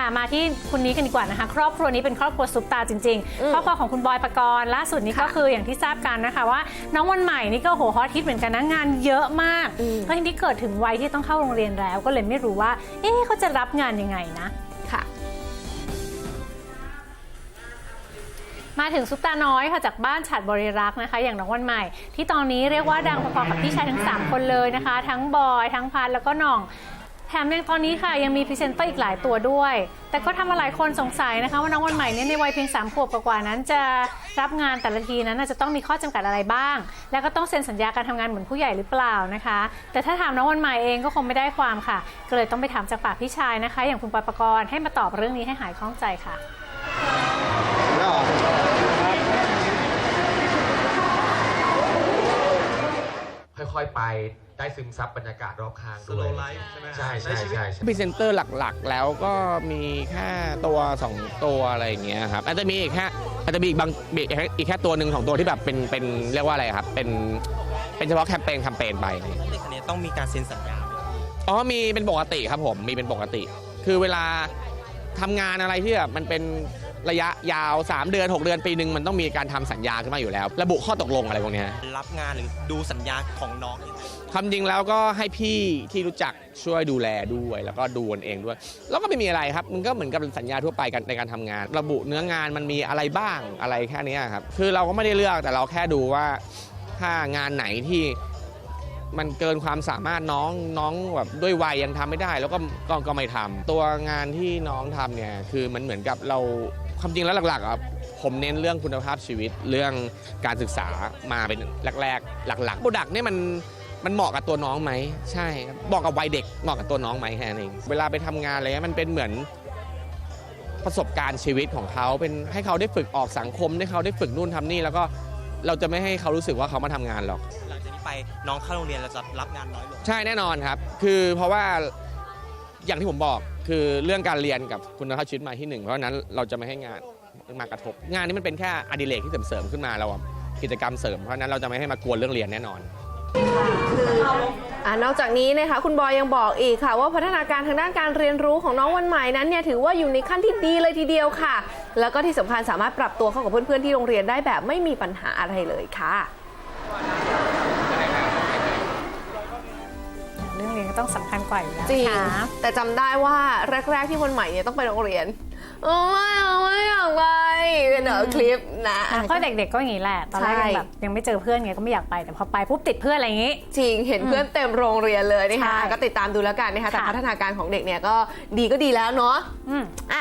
ค่ะมาที่คนนี้กันดีกว่านะคะ ครอบครัวนี้เป็นครอบครัวซุปตาจริงอืมๆครอบครัวของคุณบอยปกรณ์ล่าสุดนี้ก็ค่ะคืออย่างที่ทราบกันนะคะว่า น้องวันใหม่นี่ก็โหฮอตฮิตเหมือนกันนะงานเยอะมากอืมแล้วทีนี้เกิดถึงวัยที่ต้องเข้าโรงเรียนแล้ว ก็เลยไม่รู้ว่าเอ๊ะเขาจะรับงานยังไงนะค่ะ มาถึงซุปตาน้อยค่ะจากบ้านฉัดบริรักษ์นะคะ อย่างน้องวันใหม่ ที่ตอนนี้เรียกว่าดังพอๆกับพี่ชายทั้ง 3 คนเลยนะคะ ทั้งบอยทั้งพันแล้วก็หน่อง แถมยังตอนนี้ค่ะยังมีพรีเซนเตอร์อีกหลายตัวด้วย แต่ก็ทำมาหลายคนสงสัยนะคะ ว่าน้องวันใหม่เนี่ยในวัยเพียง3ขวบกว่านั้น จะรับงานแต่ละทีนั้นจะต้องมีข้อจำกัดอะไรบ้าง แล้วก็ต้องเซ็นสัญญาการทำงานเหมือนผู้ใหญ่หรือเปล่านะคะ แต่ถ้าถามน้องวันใหม่เองก็คงไม่ได้ความค่ะ ก็เลยต้องไปถามจากปากพี่ชายนะคะ อย่างคุณปปกรณ์ให้มาตอบเรื่องนี้ให้หายข้องใจค่ะค่อยๆไป ได้ซึมซับบรรยากาศรอบข้างสด้โลวยไลฟ์ใช่ไหมใช่ใช่ใช่ใช่พรีเซนเตอร์หลักๆ แล้วก็มีแค่ตัว 2 ตัวอะไรอย่างเงี้ยครับอาจจะมีอีกแค่อาจจะมีอีกบางอีกแค่อีกแค่ตัวหนึ่งของตัวที่แบบเป็นเป็นเรียกว่าอะไรครับเป็นเป็นเฉพาะแคมเปญแคมเปญไปเด็กคนนี้ต้องมีการเซ็นสัญญาไหมอ๋อมีเป็นปกติครับผมมีเป็นปกติ คือเวลาทำงานอะไรที่แบบมันเป็น ระยะยาว 3 เดือน 6 เดือนปีหนึ่งมันต้องมีการทำสัญญาขึ้นมาอยู่แล้ว ระบุข้อตกลงอะไรพวกเนี้ยรับงานหรือดูสัญญาของน้องยังไงความจริงแล้วก็ให้พี่ที่รู้จักช่วยดูแลด้วย แล้วก็ดูกันเองด้วย แล้วก็ไม่มีอะไรครับ มันก็เหมือนกับสัญญาทั่วไปกันในการทำงาน ระบุเนื้องานมันมีอะไรบ้างอะไรแค่เนี้ยครับคือเราก็ไม่ได้เลือกแต่เราแค่ดูว่าถ้างานไหนที่มันเกินความสามารถน้องน้องแบบด้วยวัยยังทำไม่ได้ แล้วก็ก็ก็ไม่ทำตัวงานที่น้องทำเนี่ยคือมันเหมือนกับเรา ความจริงแล้วหลักๆอะผมเน้นเรื่องคุณภาพชีวิตเรื่องการศึกษามาเป็นแรกๆ หลักๆโปรดักต์เนี่ยมันมันเหมาะกับตัวน้องไหมใช่ครับเหมาะกับวัยเด็กเหมาะกับตัวน้องไหมแค่นั้นเองเวลาไปทำงานอะไรเงี้ยมันเป็นเหมือนประสบการณ์ชีวิตของเขาเป็นให้เขาได้ฝึกออกสังคมให้เขาได้ฝึกนู่นทำนี่ แล้วก็เราจะไม่ให้เขารู้สึกว่าเขามาทำงานหรอกหลังจากนี้ไปน้องเข้าโรงเรียนเราจะรับงานน้อยลงใช่แน่นอนครับ คือเพราะว่า อย่างที่ผมบอกคือเรื่องการเรียนกับคุณภาพชีวิตมาที่หนึ่งเพราะฉะนั้นเราจะไม่ให้งานมากระทบ งานนี้มันเป็นแค่อดิเรกที่เสริมๆขึ้นมาเราอะกิจกรรมเสริมเพราะฉะนั้นเราจะไม่ให้มากวนเรื่องเรียนแน่นอน อ่านอกจากนี้นะคะคุณบอยยังบอกอีกค่ะ ว่าพัฒนาการทางด้านการเรียนรู้ของน้องวันใหม่นั้นเนี่ยถือว่าอยู่ในขั้นที่ดีเลยทีเดียวค่ะ แล้วก็ที่สำคัญสามารถปรับตัวเข้ากับเพื่อนๆที่โรงเรียนได้แบบไม่มีปัญหาอะไรเลยค่ะ ต้องสำคัญกว่าอยู่แล้วจริงนะคะแต่จำได้ว่าแรก ๆที่วันใหม่เนี่ยต้องไปโรงเรียนเออไม่เอาไม่อยากไปเป็นเหนอคลิปนะ อะก็เด็กๆก็อย่างนี้แหละ ตอนแรกใช่ยังแบบยังไม่เจอเพื่อนไงก็ไม่อยากไปแต่พอไปปุ๊บติดเพื่อนอะไรอย่างงี้ จริงเห็นเพื่อนเต็มโรงเรียนเลยนะคะใช่ก็ติดตามดูแล้วกันนะคะแต่ค่ะ พัฒนาการของเด็กเนี่ยก็ดีก็ดีแล้วเนาะอืม อะ